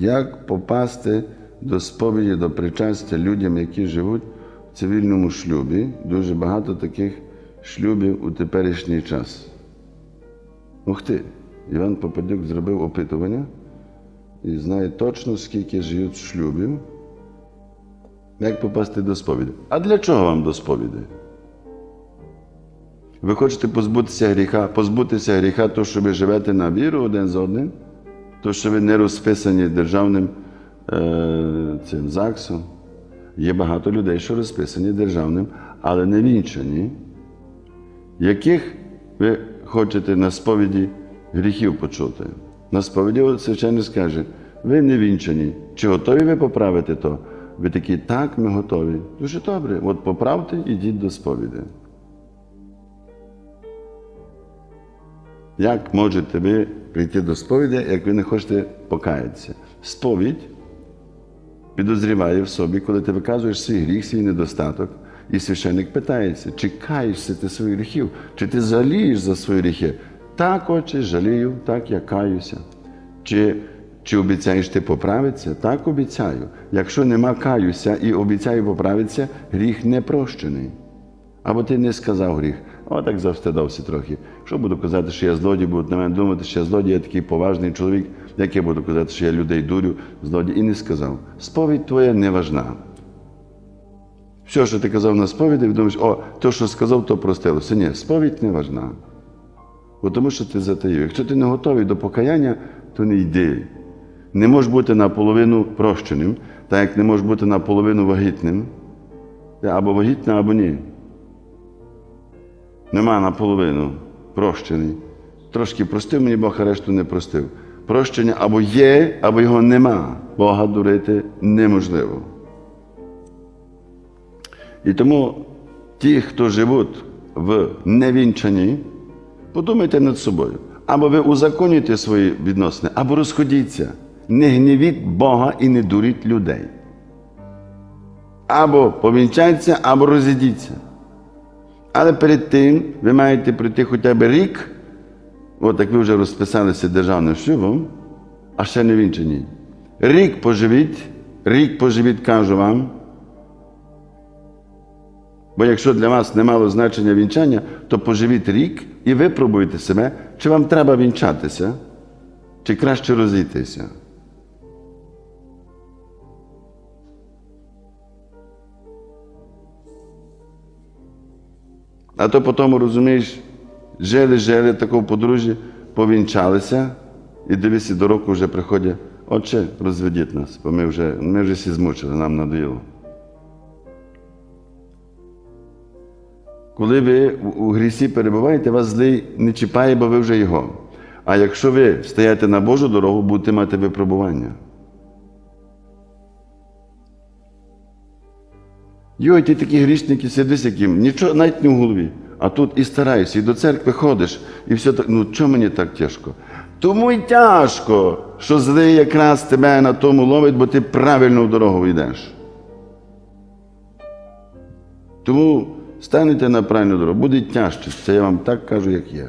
Як попасти до сповіді, до причастя людям, які живуть в цивільному шлюбі? Дуже багато таких шлюбів у теперішній час. Ух ти! Іван Попадюк зробив опитування і знає точно, скільки живуть шлюбів. Як попасти до сповіді? А для чого вам до сповіді? Ви хочете позбутися гріха, позбутися гріха, то що ви живете на віру один з одним, то що ви не розписані державним е, цим ЗАГСом. Є багато людей, що розписані державним, але не вінчані, яких ви хочете на сповіді гріхів почути. На сповіді священник скаже, ви не вінчані. Чи готові ви поправити то? Ви такі, так, ми готові. Дуже добре. От поправте, ідіть до сповіді. Як можете ви прийти до сповіді, як ви не хочете покаятися? Сповідь підозріває в собі, коли ти виказуєш свій гріх, свій недостаток, і священник питається, чи каєшся ти своїх гріхів, чи ти жалієш за свої гріхи? Так, отче, жалію, так я каюся. Чи, чи обіцяєш ти поправитися? Так обіцяю. Якщо нема каюся і обіцяю поправитися, гріх не прощений. Або ти не сказав гріх, о, так завстидався трохи. Що буду казати, що я злодій, будуть на мене думати, що я злодій, я такий поважний чоловік, як я буду казати, що я людей дурю, злодій, і не сказав. Сповідь твоя не важна. Все, що ти казав на сповіді, думаєш, о, то, що сказав, то простилося. Ні, сповідь не важна. Бо тому що ти затаїв. Якщо ти не готовий до покаяння, то не йди. Не можеш бути наполовину прощеним, так як не можеш бути наполовину вагітним. Або вагітна, або ні. Нема наполовину прощений. Трошки простив мені Бог, а решту не простив. Прощення або є, або його нема. Бога дурити неможливо. І тому ті, хто живуть в невінчанні, подумайте над собою. Або ви узаконюєте свої відносини, або розходіться. Не гнівіть Бога і не дуріть людей. Або повінчайтеся, або розійдіться. Але перед тим ви маєте пройти хоча б рік, от як ви вже розписалися державним шлюбом, а ще не вінчані. Рік поживіть, рік поживіть, кажу вам. Бо якщо для вас не мало значення вінчання, то поживіть рік і випробуйте себе, чи вам треба вінчатися, чи краще розійтися. А то потім, розумієш, жили-жили такого подружжя, повінчалися, і дивися, до року вже приходять, отче, розведіть нас, бо ми вже, ми вже всі змучили, нам надоїло. Коли ви у грісі перебуваєте, вас злий не чіпає, бо ви вже його. А якщо ви стаєте на Божу дорогу, будете мати випробування. Йой, ти такі грішники сидиш, яким нічого навіть не в голові. А тут і стараєшся, і до церкви ходиш, і все так. Ну чому мені так тяжко? Тому й тяжко, що злий якраз тебе на тому ловить, бо ти правильно в дорогу йдеш. Тому станете на правильну дорогу, буде тяжче. Це я вам так кажу, як є.